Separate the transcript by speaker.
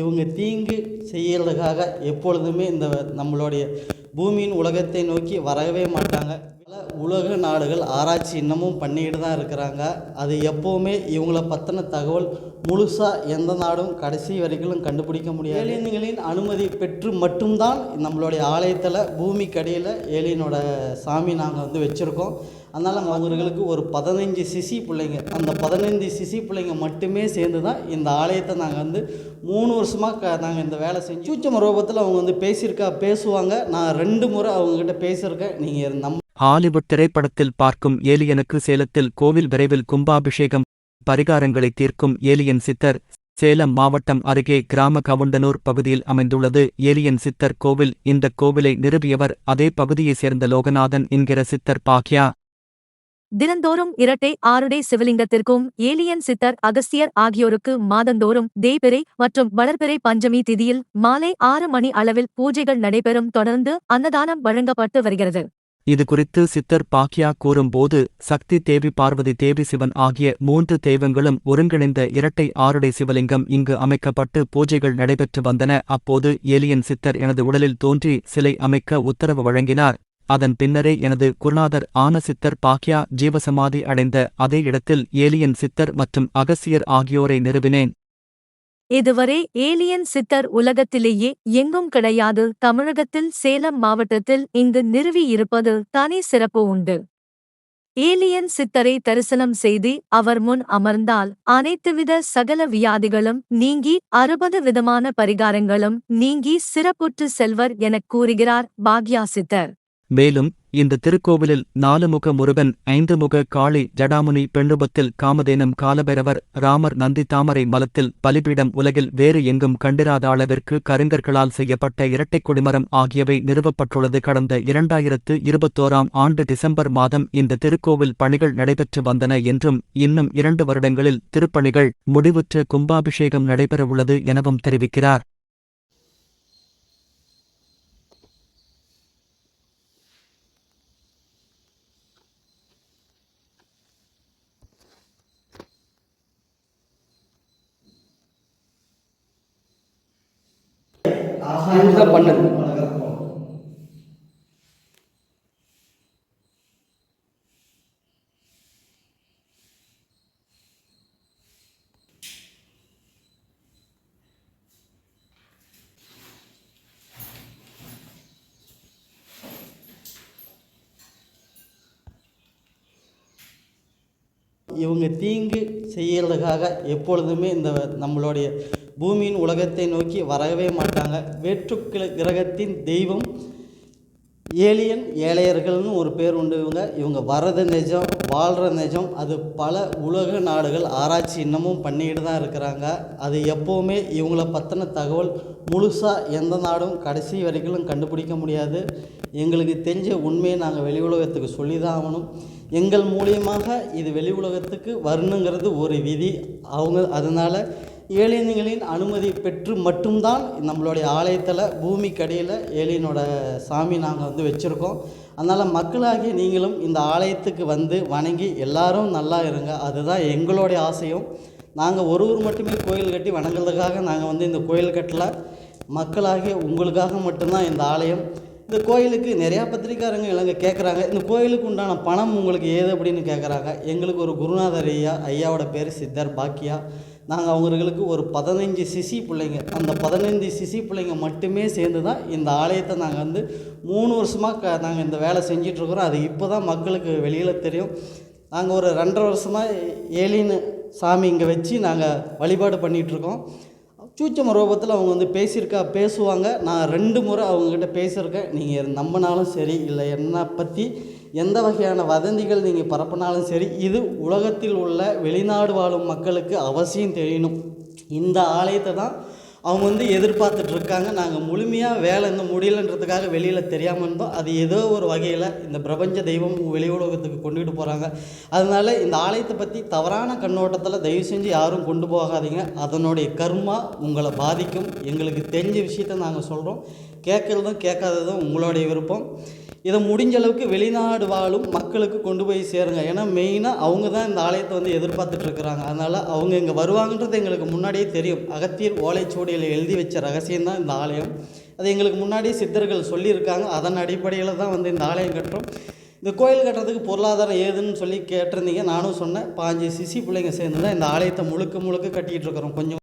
Speaker 1: இவங்க தீங்கு செய்யறதுக்காக எப்பொழுதுமே இந்த நம்மளுடைய பூமியின் உலகத்தை நோக்கி வரவே மாட்டாங்க. உலக நாடுகள் ஆராய்ச்சி இன்னமும் பண்ணிக்கிட்டு தான் இருக்கிறாங்க. அது எப்போவுமே இவங்கள பற்றின தகவல் முழுசாக எந்த நாடும் கடைசி வரைக்கும் கண்டுபிடிக்க முடியாது. ஏலியன்களின் அனுமதி பெற்று மட்டும்தான் நம்மளுடைய ஆலயத்தில் பூமிக்கடியில் ஏலியனோட சாமி நாங்கள் வந்து வச்சுருக்கோம். அதனால் அவர்களுக்கு ஒரு பதினைஞ்சு சிசி பிள்ளைங்க அந்த பதினைஞ்சு சிசி பிள்ளைங்க மட்டுமே சேர்ந்து தான் இந்த ஆலயத்தை நாங்கள் வந்து மூணு வருஷமாக க நாங்கள் இந்த வேலை செஞ்சு சூச்சம ரூபத்தில் அவங்க வந்து பேசியிருக்கா பேசுவாங்க. நான் ரெண்டு முறை அவங்கக்கிட்ட பேசியிருக்கேன். நீங்கள் நம்ப
Speaker 2: ஹாலிவுட் திரைப்படத்தில் பார்க்கும் ஏலியனுக்கு சேலத்தில் கோவில் விரைவில் கும்பாபிஷேகம் பரிகாரங்களை தீர்க்கும் ஏலியன் சித்தர் சேலம் மாவட்டம் அருகே கிராம கவுண்டனூர் பகுதியில் அமைந்துள்ளது. ஏலியன் சித்தர் கோவில் இந்த கோவிலை நிறுவியவர் அதே பகுதியைச் சேர்ந்த லோகநாதன் என்கிற சித்தர் பாக்யா.
Speaker 3: தினந்தோறும் இரட்டை ஆறுடை சிவலிங்கத்திற்கும் ஏலியன் சித்தர் அகஸ்தியர் ஆகியோருக்கு மாதந்தோறும் தேய்பிறை மற்றும் வளர்பிறை பஞ்சமி திதியில் மாலை ஆறு மணி அளவில் பூஜைகள் நடைபெறும். தொடர்ந்து அன்னதானம் வழங்கப்பட்டு வருகிறது.
Speaker 2: இது குறித்து சித்தர் பாக்யா கூறும்போது சக்தி தேவி பார்வதி தேவி சிவன் ஆகிய மூன்று தெய்வங்களும் ஒருங்கிணைந்த இரட்டை ஆறுடை சிவலிங்கம் இங்கு அமைக்கப்பட்டு பூஜைகள் நடைபெற்று வந்தன. அப்போது ஏலியன் சித்தர் எனது உடலில் தோன்றி சிலை அமைக்க உத்தரவு வழங்கினார். அதன் பின்னரே எனது குருநாதர் ஆன சித்தர் பாக்யா ஜீவசமாதி அடைந்த அதே இடத்தில் ஏலியன் சித்தர் மற்றும் அகசியர் ஆகியோரை நிறுவினேன்.
Speaker 3: இதுவரை ஏலியன் சித்தர் உலகத்திலேயே எங்கும் கிடையாது. தமிழகத்தில் சேலம் மாவட்டத்தில் இங்கு நிறுவியிருப்பது தனி சிறப்பு உண்டு. ஏலியன் சித்தரை தரிசனம் செய்து அவர் முன் அமர்ந்தால் அனைத்துவித சகல வியாதிகளும் நீங்கி அறுபது விதமான பரிகாரங்களும் நீங்கி சிறப்புற்று செல்வர் எனக் கூறுகிறார் பாக்யா சித்தர்.
Speaker 2: மேலும் இந்த திருக்கோவிலில் நாலு முக முருகன் ஐந்து முக காளி ஜடாமுனி பெண்ணுபத்தில் காமதேனம் காலபைரவர் ராமர் நந்தி தாமரை மலத்தில் பலிபீடம் உலகில் வேறு எங்கும் கண்டிராத அளவிற்கு கருங்கற்களால் செய்யப்பட்ட இரட்டைக் கொடிமரம் ஆகியவை நிறுவப்பட்டுள்ளது. கடந்த இரண்டாயிரத்து இருபத்தோராம் ஆண்டு டிசம்பர் மாதம் இந்த திருக்கோவில் பணிகள் நடைபெற்று வந்தன என்றும் இன்னும் இரண்டு வருடங்களில் திருப்பணிகள் முடிவுற்ற கும்பாபிஷேகம் நடைபெறவுள்ளது எனவும் தெரிவிக்கிறார்.
Speaker 1: இதுதான் பண்ணது இவங்க தீங்கு செய்யறதுக்காக எப்பொழுதுமே இந்த நம்மளுடைய பூமியின் உலகத்தை நோக்கி வரவே மாட்டாங்க. வேற்று கிரகத்தின் தெய்வம் ஏலியன் ஏழையர்கள்னு ஒரு பேர் உண்டு இவங்க. இவங்க வரது நிஜம் வாழ்கிற நிஜம். அது பல உலக நாடுகள் ஆராய்ச்சி இன்னமும் பண்ணிக்கிட்டு தான் இருக்கிறாங்க. அது எப்போவுமே இவங்கள பற்றின தகவல் முழுசாக எந்த நாடும் கடைசி வரைக்கும் கண்டுபிடிக்க முடியாது. எங்களுக்கு தெரிஞ்ச உண்மையை நாங்கள் வெளி உலகத்துக்கு சொல்லி தான் ஆகணும். எங்கள் மூலியமாக இது வெளி உலகத்துக்கு வரணுங்கிறது ஒரு விதி. அவங்க அதனால் ஏலியன்களின் அனுமதி பெற்று மட்டும்தான் நம்மளுடைய ஆலயத்தில் பூமிக்கடியில் ஏலியனோட சாமி நாங்கள் வந்து வச்சுருக்கோம். அதனால் மக்களாகிய நீங்களும் இந்த ஆலயத்துக்கு வந்து வணங்கி எல்லாரும் நல்லா இருங்க. அதுதான் எங்களுடைய ஆசையும். நாங்கள் ஒருவர் மட்டுமே கோயில் கட்டி வணங்குறதுக்காக நாங்கள் வந்து இந்த கோயில் கட்டல. மக்களாகிய உங்களுக்காக மட்டும்தான் இந்த ஆலயம். இந்த கோயிலுக்கு நிறையா பத்திரிக்காரங்க இவங்க கேட்குறாங்க இந்த கோயிலுக்கு உண்டான பணம் உங்களுக்கு ஏது அப்படின்னு கேட்குறாங்க எங்களுக்கு ஒரு குருநாதர் ஐயா ஐயாவோட பேர் சித்தர் பாக்கியா. நாங்கள் அவங்களுக்கு ஒரு பதினைஞ்சு சிசி பிள்ளைங்க. அந்த பதினைஞ்சு சிசி பிள்ளைங்க மட்டுமே சேர்ந்து தான் இந்த ஆலயத்தை நாங்கள் வந்து மூணு வருஷமாக க நாங்கள் இந்த வேலை செஞ்சிட்ருக்குறோம். அது இப்போ தான் மக்களுக்கு வெளியில் தெரியும். நாங்கள் ஒரு ரெண்டரை வருஷமாக ஏலின்னு சாமி இங்கே வச்சு நாங்கள் வழிபாடு பண்ணிகிட்ருக்கோம் சூச்சம ரூபத்தில் அவங்க வந்து பேசியிருக்கா பேசுவாங்க. நான் ரெண்டு முறை அவங்கக்கிட்ட பேசியிருக்கேன். நீங்கள் நம்பினாலும் சரி இல்லை என்னை பற்றி எந்த வகையான வதந்திகள் நீங்கள் பரப்பினாலும் சரி இது உலகத்தில் உள்ள வெளிநாடு வாழும் மக்களுக்கு அவசியம் தெரியணும். இந்த ஆலயத்தை தான் அவங்க வந்து எதிர்பார்த்துட்டு இருக்காங்க நாங்கள் முழுமையாக வேலை இன்னும் முடியலன்றதுக்காக வெளியில் தெரியாமல் இருந்தோம். அது ஏதோ ஒரு வகையில் இந்த பிரபஞ்ச தெய்வம் வெளி உலகத்துக்கு கொண்டுகிட்டு போகிறாங்க அதனால் இந்த ஆலயத்தை பற்றி தவறான கண்ணோட்டத்தில் தயவு செஞ்சு யாரும் கொண்டு போகாதீங்க. அதனுடைய கர்மா உங்களை பாதிக்கும். எங்களுக்கு தெரிஞ்ச விஷயத்த நாங்கள் சொல்கிறோம் கேட்குறதும் கேட்காததும் உங்களுடைய விருப்பம். இதை முடிஞ்ச அளவுக்கு வெளிநாடு வாழும் மக்களுக்கு கொண்டு போய் சேருங்க. ஏன்னா மெயினாக அவங்க தான் இந்த ஆலயத்தை வந்து எதிர்பார்த்துட்டு இருக்கிறாங்க அதனால் அவங்க இங்கே வருவாங்கன்றது எங்களுக்கு முன்னாடியே தெரியும். அகத்தியர் ஓலைச்சுவடி சுவடியில் எழுதி வச்ச ரகசியம்தான் இந்த ஆலயம். அது எங்களுக்கு முன்னாடி சித்தர்கள் சொல்லியிருக்காங்க. அதன் அடிப்படையில் தான் வந்து இந்த ஆலயம் கட்டுறோம். இந்த கோயில் கட்டுறதுக்கு பொருளாதாரம் ஏதுன்னு சொல்லி கேட்டிருந்தீங்க. நானும் சொன்னேன். பாஞ்சு சிசி பிள்ளைங்க சேர்ந்து தான் இந்த ஆலயத்தை முழுக்க முழுக்க கட்டிகிட்டு இருக்கிறோம். கொஞ்சம்